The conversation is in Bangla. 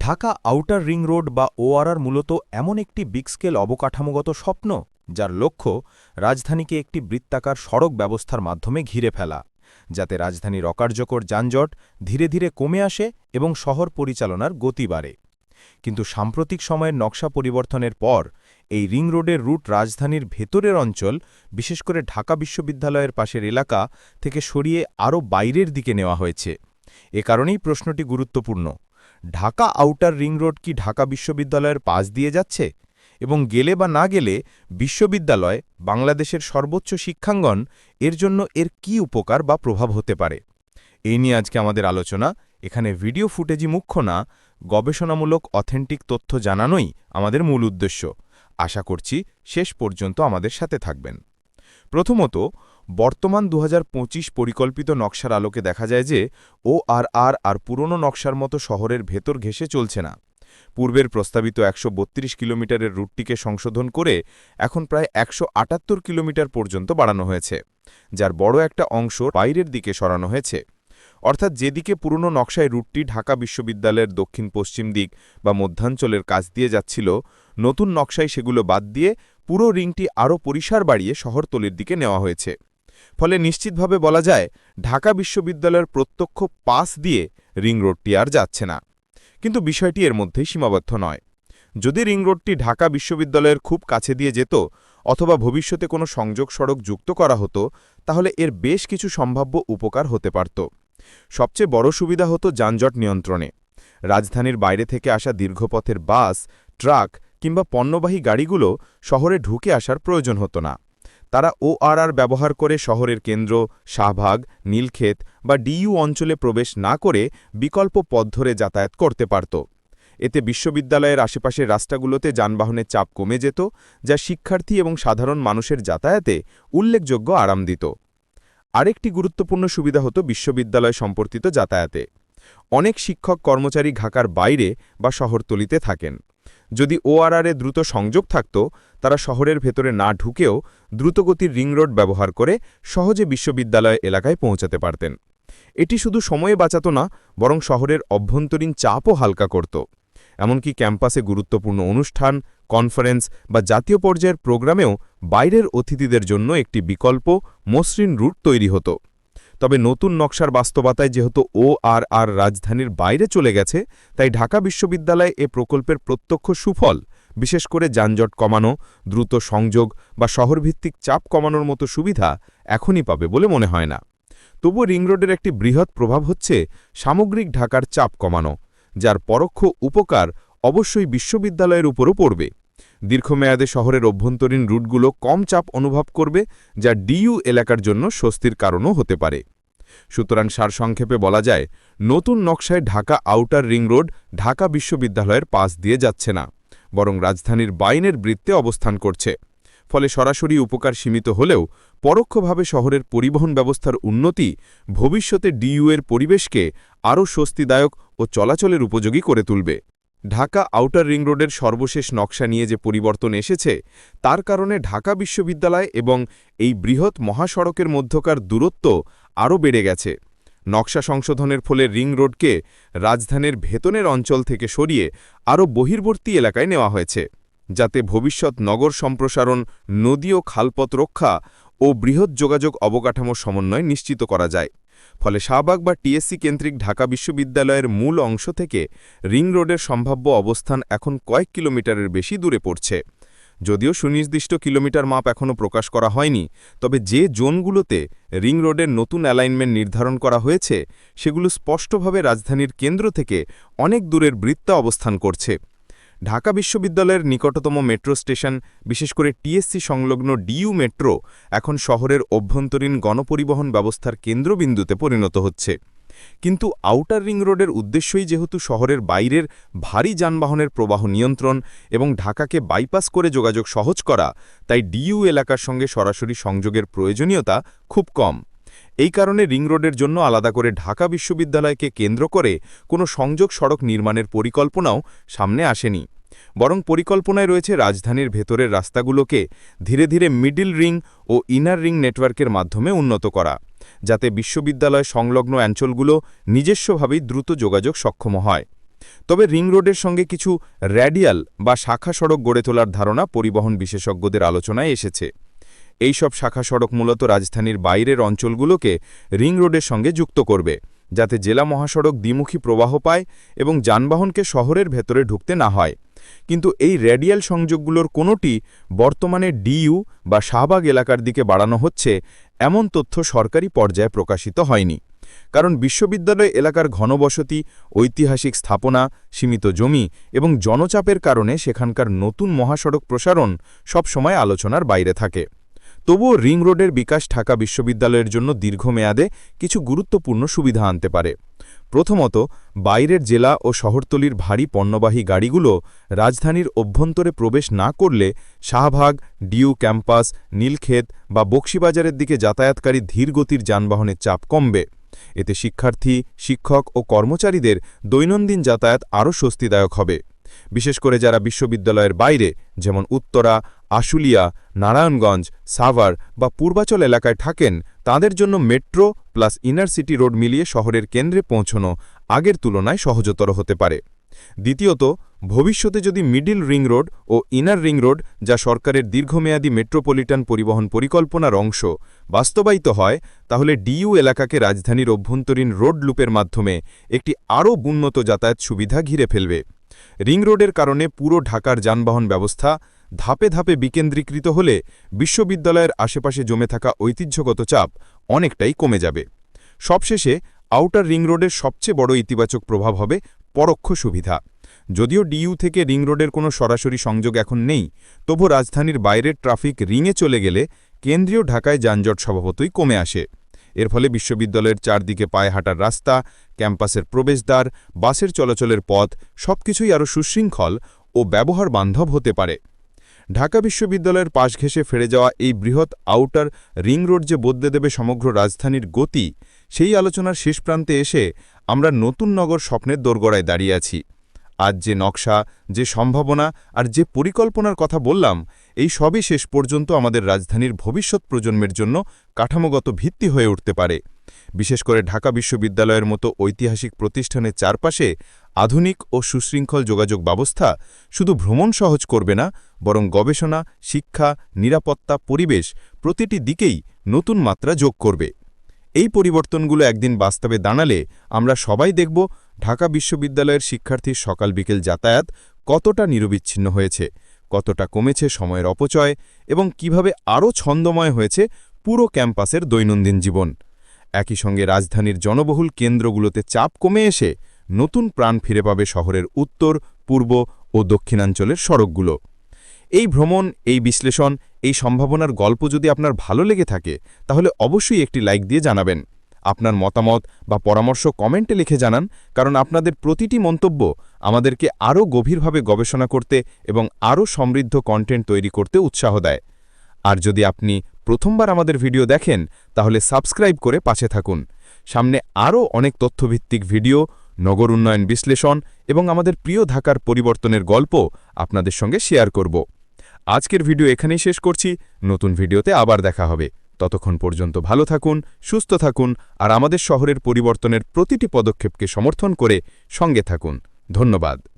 ঢাকা আউটার রিং রোড বা ওআরআর মূলত এমন একটি বিগ স্কেল অবকাঠামোগত স্বপ্ন, যার লক্ষ্য রাজধানীকে একটি বৃত্তাকার সড়ক ব্যবস্থার মাধ্যমে ঘিরে ফেলা, যাতে রাজধানীর অকার্যকর যানজট ধীরে ধীরে কমে আসে এবং শহর পরিচালনার গতি বাড়ে। কিন্তু সাম্প্রতিক সময়ের নকশা পরিবর্তনের পর এই রিং রোডের রুট রাজধানীর ভেতরের অঞ্চল, বিশেষ করে ঢাকা বিশ্ববিদ্যালয়ের পাশের এলাকা, থেকে সরিয়ে আরও বাইরের দিকে নেওয়া হয়েছে। এ কারণেই প্রশ্নটি গুরুত্বপূর্ণ। ঢাকা আউটার রিং রোড কি ঢাকা বিশ্ববিদ্যালয়ের পাশ দিয়ে যাচ্ছে? এবং গেলে বা না গেলে বিশ্ববিদ্যালয় বাংলাদেশের সর্বোচ্চ শিক্ষাঙ্গন, এর জন্য এর কি উপকার বা প্রভাব হতে পারে? এই নিয়ে আজকে আমাদের আলোচনা। এখানে ভিডিও ফুটেজই মুখ্য না, গবেষণামূলক অথেন্টিক তথ্য জানানোই আমাদের মূল উদ্দেশ্য। আশা করছি শেষ পর্যন্ত আমাদের সাথে থাকবেন। প্রথমত বর্তমান দু হাজার পঁচিশ পরিকল্পিত নকশার আলোকে দেখা যায় যে ও আর আর আর পুরনো নকশার মতো শহরের ভেতর ঘেসে চলছে না। পূর্বের প্রস্তাবিত একশো বত্রিশ কিলোমিটারের রুটটিকে সংশোধন করে এখন প্রায় একশো আটাত্তর কিলোমিটার পর্যন্ত বাড়ানো হয়েছে, যার বড় একটা অংশ বাইরের দিকে সরানো হয়েছে। অর্থাৎ যেদিকে পুরনো নকশায় রুটটি ঢাকা বিশ্ববিদ্যালয়ের দক্ষিণ পশ্চিম দিক বা মধ্যাঞ্চলের কাছ দিয়ে যাচ্ছিল, নতুন নকশায় সেগুলো বাদ দিয়ে পুরো রিংটি আরও পরিসার বাড়িয়ে শহরতলির দিকে নেওয়া হয়েছে। ফলে নিশ্চিতভাবে বলা যায়, ঢাকা বিশ্ববিদ্যালয়ের প্রত্যক্ষ পাস দিয়ে রিং রোডটি আর যাচ্ছে না। কিন্তু বিষয়টি এর মধ্যেই সীমাবদ্ধ নয়। যদি রিং রোডটি ঢাকা বিশ্ববিদ্যালয়ের খুব কাছে দিয়ে যেত অথবা ভবিষ্যতে কোনো সংযোগ সড়ক যুক্ত করা হতো, তাহলে এর বেশ কিছু সম্ভাব্য উপকার হতে পারত। সবচেয়ে বড় সুবিধা হতো যানজট নিয়ন্ত্রণে। রাজধানীর বাইরে থেকে আসা দীর্ঘপথের বাস, ট্রাক কিংবা পণ্যবাহী গাড়িগুলো শহরে ঢুকে আসার প্রয়োজন হতো না। তারা ওআরআর ব্যবহার করে শহরের কেন্দ্র, শাহবাগ, নীলক্ষেত বা ডিইউ অঞ্চলে প্রবেশ না করে বিকল্প পথ ধরে যাতায়াত করতে পারত। এতে বিশ্ববিদ্যালয়ের আশেপাশের রাস্তাগুলোতে যানবাহনের চাপ কমে যেত, যা শিক্ষার্থী এবং সাধারণ মানুষের যাতায়াতে উল্লেখযোগ্য আরাম দিত। আরেকটি গুরুত্বপূর্ণ সুবিধা হতো বিশ্ববিদ্যালয় সম্পর্কিত যাতায়াতে। অনেক শিক্ষক কর্মচারী ঢাকার বাইরে বা শহরতলিতে থাকেন। যদি ওআরআরে দ্রুত সংযোগ থাকত, তারা শহরের ভেতরে না ঢুকেও দ্রুতগতির রিং রোড ব্যবহার করে সহজে বিশ্ববিদ্যালয় এলাকায় পৌঁছাতে পারতেন। এটি শুধু সময়ে বাঁচাত না, বরং শহরের অভ্যন্তরীণ চাপও হালকা করত। এমনকি ক্যাম্পাসে গুরুত্বপূর্ণ অনুষ্ঠান, কনফারেন্স বা জাতীয় পর্যায়ের প্রোগ্রামেও বাইরের অতিথিদের জন্য একটি বিকল্প মসৃণ রুট তৈরি হতো। তবে নতুন নকশার বাস্তবতায় যেহেতু ও আর আর রাজধানীর বাইরে চলে গেছে, তাই ঢাকা বিশ্ববিদ্যালয়ে এ প্রকল্পের প্রত্যক্ষ সুফল, বিশেষ করে যানজট কমানো, দ্রুত সংযোগ বা শহরভিত্তিক চাপ কমানোর মতো সুবিধা এখনই পাবে বলে মনে হয় না। তবু রিংরোডের একটি বৃহৎ প্রভাব হচ্ছে সামগ্রিক ঢাকার চাপ কমানো, যার পরোক্ষ উপকার অবশ্যই বিশ্ববিদ্যালয়ের উপরও পড়বে। দীর্ঘমেয়াদে শহরের অভ্যন্তরীণ রুটগুলো কম চাপ অনুভব করবে, যা ডিইউ এলাকার জন্য স্বস্তির কারণও হতে পারে। সুতরাং সারসংক্ষেপে বলা যায়, নতুন নকশায় Dhaka outer ring road Dhaka বিশ্ববিদ্যালয়ের পাশ দিয়ে যাচ্ছে না, বরং রাজধানীর বাইনের বৃত্তে অবস্থান করছে। ফলে সরাসরি উপকার সীমিত হলেও পরোক্ষভাবে শহরের পরিবহন ব্যবস্থার উন্নতি ভবিষ্যতে ডিইউ এর পরিবেশকে আরও স্বস্তিদায়ক ও চলাচলের উপযোগী করে তুলবে। ঢাকা আউটার রিং রোডের সর্বশেষ নকশা নিয়ে যে পরিবর্তন এসেছে, তার কারণে ঢাকা বিশ্ববিদ্যালয় এবং এই বৃহৎ মহাসড়কের মধ্যকার দূরত্ব আরও বেড়ে গেছে। নকশা সংশোধনের ফলে রিং রোডকে রাজধানীর ভেতনের অঞ্চল থেকে সরিয়ে আরও বহির্বর্তী এলাকায় নেওয়া হয়েছে, যাতে ভবিষ্যৎ নগর সম্প্রসারণ, নদী ও খালপথ রক্ষা ও বৃহৎ যোগাযোগ অবকাঠামো সমন্বয় নিশ্চিত করা যায়। ফলে শাহবাগ বা টিএসসি কেন্দ্রিক ঢাকা বিশ্ববিদ্যালয়ের মূল অংশ থেকে রিং রোডের সম্ভাব্য অবস্থান এখন কয়েক কিলোমিটারের বেশি দূরে পড়ছে। যদিও সুনির্দিষ্ট কিলোমিটার মাপ এখনও প্রকাশ করা হয়নি, তবে যে জোনগুলোতে রিং রোডের নতুন অ্যালাইনমেন্ট নির্ধারণ করা হয়েছে, সেগুলো স্পষ্টভাবে রাজধানীর কেন্দ্র থেকে অনেক দূরের বৃত্তা অবস্থান করছে। ঢাকা বিশ্ববিদ্যালয়ের নিকটতম মেট্রো স্টেশন, বিশেষ করে টিএসসি সংলগ্ন ডিইউ মেট্রো, এখন শহরের অভ্যন্তরীণ গণপরিবহন ব্যবস্থার কেন্দ্রবিন্দুতে পরিণত হচ্ছে। কিন্তু আউটার রিং রোডের উদ্দেশ্যই যেহেতু শহরের বাইরের ভারী যানবাহনের প্রবাহ নিয়ন্ত্রণ এবং ঢাকাকে বাইপাস করে যোগাযোগ সহজ করা, তাই ডিইউ এলাকার সঙ্গে সরাসরি সংযোগের প্রয়োজনীয়তা খুব কম। এই কারণে রিং রোডের জন্য আলাদা করে ঢাকা বিশ্ববিদ্যালয়কে কেন্দ্র করে কোনো সংযোগ সড়ক নির্মাণের পরিকল্পনাও সামনে আসেনি। বরং পরিকল্পনায় রয়েছে রাজধানীর ভেতরের রাস্তাগুলোকে ধীরে ধীরে মিডিল রিং ও ইনার রিং নেটওয়ার্কের মাধ্যমে উন্নত করা, যাতে বিশ্ববিদ্যালয় সংলগ্ন অঞ্চলগুলো নিজস্বভাবেই দ্রুত যোগাযোগ সক্ষম হয়। তবে রিং রোডের সঙ্গে কিছু র্যাডিয়াল বা শাখা সড়ক গড়ে তোলার ধারণা পরিবহন বিশেষজ্ঞদের আলোচনায় এসেছে। এই সব শাখা সড়ক মূলত রাজধানীর বাইরের অঞ্চলগুলোকে রিং রোডের সঙ্গে যুক্ত করবে, যাতে জেলা মহাসড়ক দ্বিমুখী প্রবাহ পায় এবং যানবাহনকে শহরের ভেতরে ঢুকতে না হয়। কিন্তু এই রেডিয়াল সংযোগগুলোর কোনোটি বর্তমানে ডিইউ বা শাহবাগ এলাকার দিকে বাড়ানো হচ্ছে, এমন তথ্য সরকারি পর্যায়ে প্রকাশিত হয়নি। কারণ বিশ্ববিদ্যালয় এলাকার ঘনবসতি, ঐতিহাসিক স্থাপনা, সীমিত জমি এবং জনচাপের কারণে সেখানকার নতুন মহাসড়ক প্রসারণ সবসময় আলোচনার বাইরে থাকে। তবুও রিং রোডের বিকাশ ঢাকা বিশ্ববিদ্যালয়ের জন্য দীর্ঘমেয়াদে কিছু গুরুত্বপূর্ণ সুবিধা আনতে পারে। প্রথমত, বাইরের জেলা ও শহরতলির ভারী পণ্যবাহী গাড়িগুলো রাজধানীর অভ্যন্তরে প্রবেশ না করলে শাহভাগ ডিউ ক্যাম্পাস, নীলক্ষেত বা বক্সিবাজারের দিকে যাতায়াতকারী ধীরগতির যানবাহনের চাপ কমবে। এতে শিক্ষার্থী, শিক্ষক ও কর্মচারীদের দৈনন্দিন যাতায়াত আরও স্বস্তিদায়ক হবে। বিশেষ করে যারা বিশ্ববিদ্যালয়ের বাইরে, যেমন উত্তরা আশুলিয়া, নারায়ণগঞ্জ, সাভার বা পূর্বাচল এলাকায় থাকেন, তাদের জন্য metro plus inner city road মিলিয়ে শহরের কেন্দ্রে পৌঁছনো আগের তুলনায় সহজতর হতে পারে। দ্বিতীয়ত, ভবিষ্যতে যদি মিডিল রিং রোড ও ইনার রিং রোড, যা সরকারের দীর্ঘমেয়াদী মেট্রোপলিটন পরিবহন পরিকল্পনার অংশ, বাস্তবায়িত হয়, তাহলে ডিইউ এলাকাকে রাজধানীর অভ্যন্তরীণ রোড লুপের মাধ্যমে একটি আরও উন্নত যাতায়াত সুবিধা ঘিরে ফেলবে। রিং রোডের কারণে পুরো ঢাকার যানবাহন ব্যবস্থা ধাপে ধাপে বিকেন্দ্রীকৃত হলে বিশ্ববিদ্যালয়ের আশেপাশে জমে থাকা ঐতিহ্যগত চাপ অনেকটাই কমে যাবে। সবশেষে আউটার রিং রোডের সবচেয়ে বড় ইতিবাচক প্রভাব হবে পরোক্ষ সুবিধা। যদিও ডিইউ থেকে রিং রোডের কোনো সরাসরি সংযোগ এখন নেই তবু রাজধানীর বাইরের ট্রাফিক রিংয়ে চলে গেলে কেন্দ্রীয় ঢাকায় যানজট স্বভাবতই কমে আসে। এর ফলে বিশ্ববিদ্যালয়ের চারদিকে পায়ে হাঁটার রাস্তা, ক্যাম্পাসের প্রবেশদ্বার, বাসের চলাচলের পথ, সবকিছুই আরও সুশৃঙ্খল ও ব্যবহার বান্ধব হতে পারে। ঢাকা বিশ্ববিদ্যালয়ের পাশ ঘেঁষে ফেরে যাওয়া এই বৃহৎ আউটার রিং রোড যে বদলে দেবে সমগ্র রাজধানীর গতি, সেই আলোচনার শেষ প্রান্তে এসে আমরা নতুন নগর স্বপ্নের দোরগড়ায় দাঁড়িয়ে আছি। আজ যে নকশা, যে সম্ভাবনা আর যে পরিকল্পনার কথা বললাম, এই সবই শেষ পর্যন্ত আমাদের রাজধানীর ভবিষ্যৎ প্রজন্মের জন্য কাঠামোগত ভিত্তি হয়ে উঠতে পারে। বিশেষ করে ঢাকা বিশ্ববিদ্যালয়ের মতো ঐতিহাসিক প্রতিষ্ঠানের চারপাশে আধুনিক ও সুশৃঙ্খল যোগাযোগ ব্যবস্থা শুধু ভ্রমণ সহজ করবে না, বরং গবেষণা, শিক্ষা, নিরাপত্তা, পরিবেশ প্রতিটি দিকেই নতুন মাত্রা যোগ করবে। এই পরিবর্তনগুলো একদিন বাস্তবে দাঁড়ালে আমরা সবাই দেখব ঢাকা বিশ্ববিদ্যালয়ের শিক্ষার্থীর সকাল বিকেল যাতায়াত কতটা নিরবিচ্ছিন্ন হয়েছে, কতটা কমেছে সময়ের অপচয় এবং কীভাবে আরও ছন্দময় হয়েছে পুরো ক্যাম্পাসের দৈনন্দিন জীবন। একই সঙ্গে রাজধানীর জনবহুল কেন্দ্রগুলোতে চাপ কমে এসে নতুন প্রাণ ফিরে পাবে শহরের উত্তর, পূর্ব ও দক্ষিণাঞ্চলের সড়কগুলো। এই ভ্রমণ, এই বিশ্লেষণ, এই সম্ভাবনার গল্প যদি আপনার ভালো লেগে থাকে, তাহলে অবশ্যই একটি লাইক দিয়ে জানাবেন। আপনার মতামত বা পরামর্শ কমেন্টে লিখে জানান, কারণ আপনাদের প্রতিটি মন্তব্য আমাদেরকে আরও গভীরভাবে গবেষণা করতে এবং আরও সমৃদ্ধ কন্টেন্ট তৈরি করতে উৎসাহ দেয়। আর যদি আপনি প্রথমবার আমাদের ভিডিও দেখেন, তাহলে সাবস্ক্রাইব করে পাশে থাকুন। সামনে আরও অনেক তথ্যভিত্তিক ভিডিও নগর উন্নয়ন বিশ্লেষণ এবং আমাদের প্রিয় ঢাকার পরিবর্তনের গল্প আপনাদের সঙ্গে শেয়ার করব। আজকের ভিডিও এখানেই শেষ করছি। নতুন ভিডিওতে আবার দেখা হবে। ততক্ষণ পর্যন্ত ভালো থাকুন, সুস্থ থাকুন আর আমাদের শহরের পরিবর্তনের প্রতিটি পদক্ষেপকে সমর্থন করে সঙ্গে থাকুন। ধন্যবাদ।